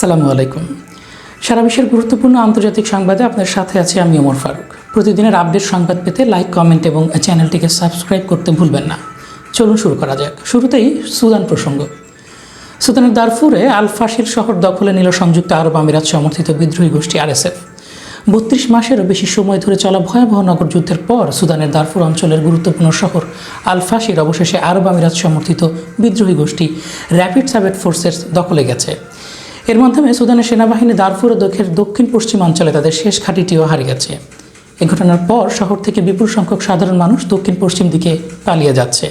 আসসালামু আলাইকুম। সারা বিশ্বের গুরুত্বপূর্ণ আন্তর্জাতিক সংবাদে আপনার সাথে আছি আমি ওমর ফারুক। প্রতিদিনের আপডেট সংবাদ পেতে লাইক, কমেন্ট এবং চ্যানেলটিকে সাবস্ক্রাইব করতে ভুলবেন না। চলুন শুরু করা যাক। শুরুতেই সুদান প্রসঙ্গ। সুদানের দারফুরে আল ফাশির শহর দখলে নিল সংযুক্ত আরব আমিরাত সমর্থিত বিদ্রোহী গোষ্ঠী আরএসএফ। বত্রিশ মাসেরও বেশি সময় ধরে চলা ভয়াবহ নগর যুদ্ধের পর সুদানের দারফুর অঞ্চলের গুরুত্বপূর্ণ শহর আল ফাশির অবশেষে আরব আমিরাত সমর্থিত বিদ্রোহী গোষ্ঠী র্যাপিড সাবেট ফোর্সের দখলে গেছে। এর মাধ্যমে সুদানের সেনাবাহিনী দারফুর দক্ষের দক্ষিণ পশ্চিমাঞ্চলে তাদের শেষ ঘাঁটিটিও হারিয়ে গেছে। এ ঘটনার পর শহর থেকে বিপুল সংখ্যক সাধারণ মানুষ দক্ষিণ পশ্চিম দিকে পালিয়ে যাচ্ছে।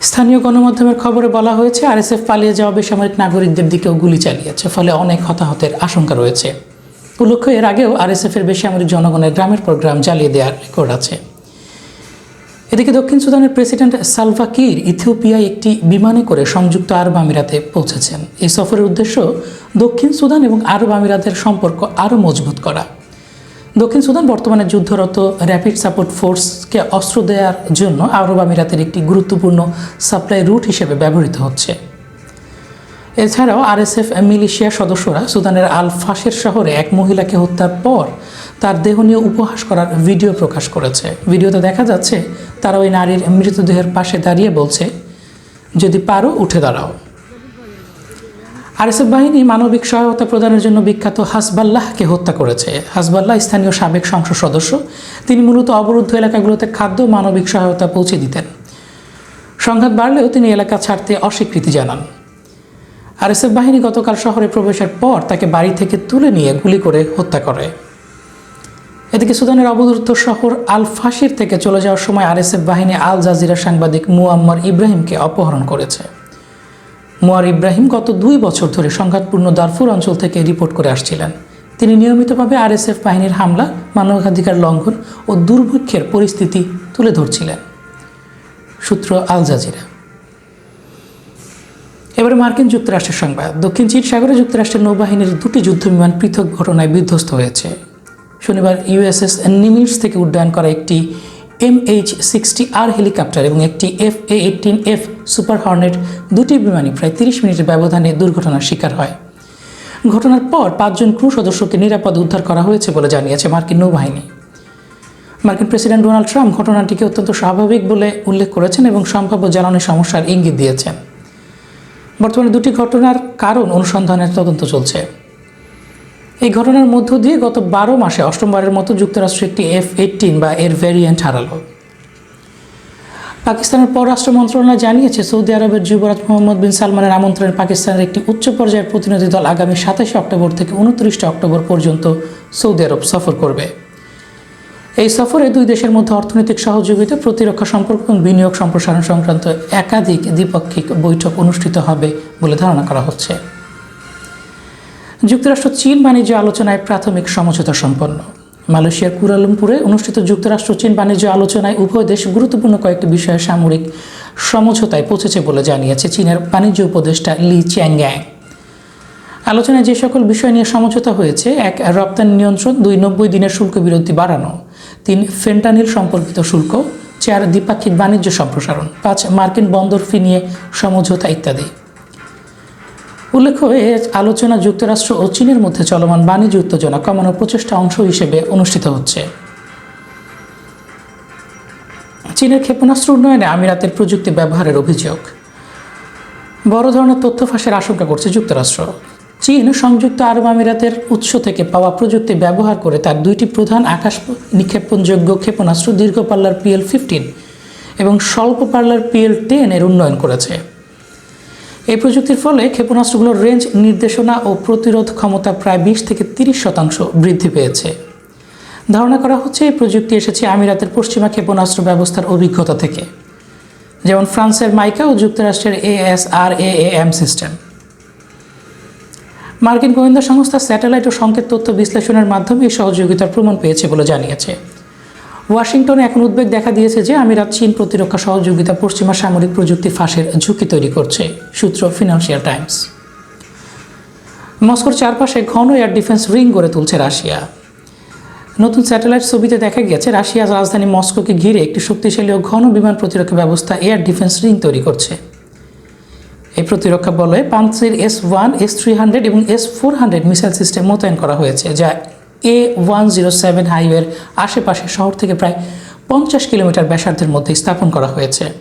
স্থানীয় গণমাধ্যমের খবরে বলা হয়েছে, আরএসএফ পালিয়ে যাওয়া বেসামরিক নাগরিকদের দিকেও গুলি চালিয়েছে, ফলে অনেক হতাহতের আশঙ্কা রয়েছে। উল্লেখ্য, এর আগেও আরএসএফ এর বেসামরিক জনগণের গ্রামের পর গ্রাম জ্বালিয়ে দেওয়ার রেকর্ড আছে। এদিকে দক্ষিণ সুদানের প্রেসিডেন্ট সালভা কির ইথিওপিয়ায় একটি বিমানে করে সংযুক্ত আরব আমিরাতে পৌঁছেছেন। এই সফরের উদ্দেশ্য দক্ষিণ সুদান এবং আরব আমিরাতের সম্পর্ক আরও মজবুত করা। দক্ষিণ সুদান বর্তমানে যুদ্ধরত র্যাপিড সাপোর্ট ফোর্সকে অস্ত্র দেওয়ার জন্য আরব আমিরাতের একটি গুরুত্বপূর্ণ সাপ্লাই রুট হিসেবে ব্যবহৃত হচ্ছে। এছাড়াও আরএসএফ মিলিশিয়া সদস্যরা সুদানের আল ফাশের শহরে এক মহিলাকে হত্যার পর তার দেহ নিয়ে উপহাস করার ভিডিও প্রকাশ করেছে। ভিডিওতে দেখা যাচ্ছে তারা ওই নারীর মৃতদেহের পাশে দাঁড়িয়ে বলছে, যদি পারো, উঠে দাঁড়াও। আরএসএফ বাহিনী মানবিক সহায়তা প্রদানের জন্য বিখ্যাত হাসবাল্লাহকে হত্যা করেছে। হাসবাল্লাহ স্থানীয় সাবেক সংসদ সদস্য। তিনি মূলত অবরুদ্ধ এলাকাগুলোতে খাদ্য মানবিক সহায়তা পৌঁছে দিতেন। সংঘাত বাড়লেও তিনি এলাকা ছাড়তে অস্বীকৃতি জানান। আরএসএফ বাহিনী গতকাল শহরে প্রবেশের পর তাকে বাড়ি থেকে তুলে নিয়ে গুলি করে হত্যা করে। এদিকে সুদানের অবরুদ্ধ শহর আল ফাশির থেকে চলে যাওয়ার সময় আরএসএফ বাহিনী আল জাজিরা সাংবাদিক মুয়াম্মর ইব্রাহিমকে অপহরণ করেছে। মুয়ার ইব্রাহিম গত দুই বছর ধরে সংঘাতপূর্ণ দারফুর অঞ্চল থেকে রিপোর্ট করে আসছিলেন। তিনি নিয়মিতভাবে আরএসএফ বাহিনীর হামলা, মানবাধিকার লঙ্ঘন ও দুর্ভিক্ষের পরিস্থিতি তুলে ধরছিলেন। সূত্র আল জাজিরা। এবারে মার্কিন যুক্তরাষ্ট্রের সংবাদ। দক্ষিণ চীন সাগরে যুক্তরাষ্ট্রের নৌবাহিনীর দুটি যুদ্ধবিমান পৃথক ঘটনায় বিধ্বস্ত হয়েছে। শনিবার ইউএসএস নিমিটস থেকে উড্ডয়ন করা একটি এমএইচ সিক্সটি আর হেলিকপ্টার এবং একটি F A eighteen F super hornet দুটি বিমানই প্রায় তিরিশ মিনিটের ব্যবধানে দুর্ঘটনার শিকার হয়। ঘটনার পর পাঁচজন ক্রু সদস্যকে নিরাপদ উদ্ধার করা হয়েছে বলে জানিয়েছে মার্কিন নৌবাহিনী। মার্কিন প্রেসিডেন্ট ডোনাল্ড ট্রাম্প ঘটনাটিকে অত্যন্ত স্বাভাবিক বলে উল্লেখ করেছেন এবং সম্ভাব্য জ্বালানি সমস্যার ইঙ্গিত দিয়েছেন। বর্তমানে দুটি ঘটনার কারণ অনুসন্ধানের তদন্ত চলছে। এই ঘটনার মধ্য দিয়ে গত বারো মাসে অষ্টমবারের মতো যুক্তরাষ্ট্র একটি এফ এইটিন বা এর ভ্যারিয়েন্ট হারালো। পাকিস্তানের পররাষ্ট্র মন্ত্রণালয় জানিয়েছে, সৌদি আরবের যুবরাজ মোহাম্মদ বিন সালমানের আমন্ত্রণে পাকিস্তানের একটি উচ্চ পর্যায়ের প্রতিনিধি দল আগামী সাতাশে অক্টোবর থেকে উনত্রিশে অক্টোবর পর্যন্ত সৌদি আরব সফর করবে। এই সফরে দুই দেশের মধ্যে অর্থনৈতিক সহযোগিতা, প্রতিরক্ষা সম্পর্ক এবং বিনিয়োগ সম্প্রসারণ সংক্রান্ত একাধিক দ্বিপাক্ষিক বৈঠক অনুষ্ঠিত হবে বলে ধারণা করা হচ্ছে। যুক্তরাষ্ট্র চীন বাণিজ্য আলোচনায় প্রাথমিক সমঝোতা সম্পন্ন। মালয়েশিয়ার কুয়ালালামপুরে অনুষ্ঠিত যুক্তরাষ্ট্র চীন বাণিজ্য আলোচনায় উভয় দেশ গুরুত্বপূর্ণ কয়েকটি বিষয়ে সামরিক সমঝোতায় পৌঁছেছে বলে জানিয়েছে চীনের বাণিজ্য উপদেষ্টা লি চ্যাংগ্যাং আলোচনায় যে সকল বিষয় নিয়ে সমঝোতা হয়েছে, এক, রপ্তানি নিয়ন্ত্রণ, দুই, নব্বই দিনের শুল্ক বিরতি বাড়ানো, তিন, ফেন্টানিল সম্পর্কিত শুল্ক, চার, দ্বিপাক্ষিক বাণিজ্য সম্প্রসারণ, পাঁচ, মার্কিন বন্দর ফি নিয়ে সমঝোতা ইত্যাদি। উল্লেখ্য এ আলোচনা যুক্তরাষ্ট্র ও চীনের মধ্যে চলমান বাণিজ্য উত্তেজনা কমানোর প্রচেষ্টা অংশ হিসেবে অনুষ্ঠিত হচ্ছে। চীনের ক্ষেপণাস্ত্র উন্নয়নে আমিরাতের প্রযুক্তি ব্যবহারের অভিযোগ। বড় ধরনের তথ্য ফাঁসের আশঙ্কা করছে যুক্তরাষ্ট্র। চীন সংযুক্ত আরব আমিরাতের উৎস থেকে পাওয়া প্রযুক্তি ব্যবহার করে তার দুইটি প্রধান আকাশ নিক্ষেপণযোগ্য ক্ষেপণাস্ত্র দীর্ঘ পাল্লার পিএল ফিফটিন এবং স্বল্প পাল্লার পিএল টেন এর উন্নয়ন করেছে। এই প্রযুক্তির ফলে ক্ষেপণাস্ত্রগুলোর রেঞ্জ, নির্দেশনা ও প্রতিরোধ ক্ষমতা প্রায় বিশ থেকে তিরিশ শতাংশ বৃদ্ধি পেয়েছে। ধারণা করা হচ্ছে এই প্রযুক্তি এসেছে আমিরাতের পশ্চিমা ক্ষেপণাস্ত্র ব্যবস্থার অভিজ্ঞতা থেকে, যেমন ফ্রান্সের মাইকা ও যুক্তরাষ্ট্রের এএসআর এএম সিস্টেম। মার্কিন গোয়েন্দা সংস্থা স্যাটেলাইট ও সংকেত তথ্য বিশ্লেষণের মাধ্যমে এই সহযোগিতার প্রমাণ পেয়েছে বলে জানিয়েছে। ওয়াশিংটনে এখন উদ্বেগ দেখা দিয়েছে যে আমিরাত চীন প্রতিরক্ষা সহযোগিতা পশ্চিমা সামরিক প্রযুক্তি ফাঁসের ঝুঁকি তৈরি করছে, সূত্র ফিনান্সিয়াল টাইমস মস্কোর চারপাশে ঘন এয়ার ডিফেন্স রিং গড়ে তুলছে রাশিয়া। নতুন স্যাটেলাইট ছবিতে দেখা গেছে রাশিয়ার রাজধানী মস্কোকে ঘিরে একটি শক্তিশালী ও ঘন বিমান প্রতিরক্ষা ব্যবস্থা এয়ার ডিফেন্স রিং তৈরি করছে। এই প্রতিরক্ষা বলয়ে Pantsir S one S three hundred এবং S four hundred missile system মোতায়েন করা হয়েছে, যা এ ওয়ান জিরো সেভেন হাইওয়ের আশেপাশে শহর থেকে প্রায় পঞ্চাশ কিলোমিটার ব্যাসার্ধের মধ্যে স্থাপন করা হয়েছে।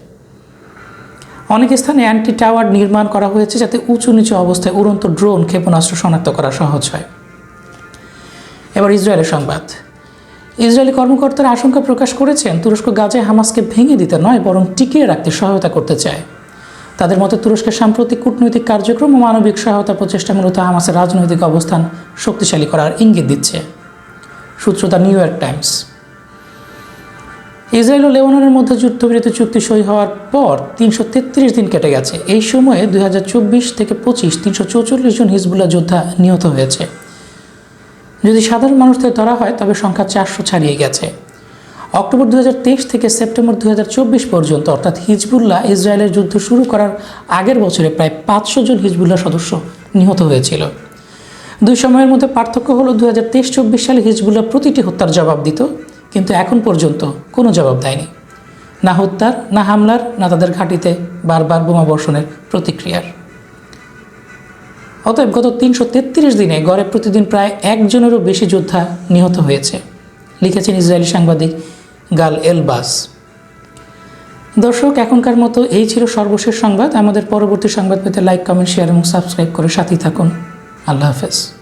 অনেক স্থানে অ্যান্টি টাওয়ার নির্মাণ করা হয়েছে যাতে উঁচু নিচু অবস্থায় উড়ন্ত ড্রোন ক্ষেপণাস্ত্র শনাক্ত করা সহজ হয়। এবার ইসরায়েলের সংবাদ। ইসরায়েলি কর্মকর্তারা আশঙ্কা প্রকাশ করেছেন, তুরস্ক গাজায় হামাসকে ভেঙে দিতে নয়, বরং টিকিয়ে রাখতে সহায়তা করতে চায়। তাদের মতে তুরস্কের সাম্প্রতিক কূটনৈতিক কার্যক্রম ও মানবিক সহায়তা প্রচেষ্টা মূলত হামাসের রাজনৈতিক অবস্থান শক্তিশালী করার ইঙ্গিত দিচ্ছে। সূত্র the New York Times. Israel ও লেবাননের মধ্যে যুদ্ধবিরতি চুক্তি সই হওয়ার পর তিনশো তেত্রিশ দিন কেটে গেছে। এই সময়ে দুই হাজার চব্বিশ থেকে পঁচিশ তিনশো জন হিজবুল্লাহ যোদ্ধা নিহত হয়েছে। যদি সাধারণ মানুষদের ধরা হয়, তবে সংখ্যা চারশো ছাড়িয়ে গেছে। অক্টোবর দু হাজার তেইশ থেকে সেপ্টেম্বর দু হাজার চব্বিশ পর্যন্ত, অর্থাৎ হিজবুল্লাহ ইসরায়েলের যুদ্ধ শুরু করার আগের বছরে প্রায় পাঁচশো জন হিজবুল্লাহ সদস্য নিহত হয়েছিল। দুই সময়ের মধ্যে পার্থক্য হলো দু হাজার তেইশ চব্বিশ সালে হিজবুল্লাহ প্রতিটি হত্যার জবাব দিত, কিন্তু এখন পর্যন্ত কোনো জবাব দেয়নি। না হত্যার, না হামলার, না তাদের ঘাঁটিতে বারবার বোমা বর্ষণের প্রতিক্রিয়ার। অতএব গত তিনশো তেত্রিশ দিনে গড়ে প্রতিদিন প্রায় একজনেরও বেশি যোদ্ধা নিহত হয়েছে, লিখেছেন ইসরায়েলি সাংবাদিক গাল এলবাস। দর্শক, এখনকার মতো এই ছিল সর্বশেষ সংবাদ। আমাদের পরবর্তী সংবাদ পেতে লাইক কমেন্ট শেয়ার এবং সাবস্ক্রাইব করে সাথেই থাকুন। আল্লাহ হাফেজ।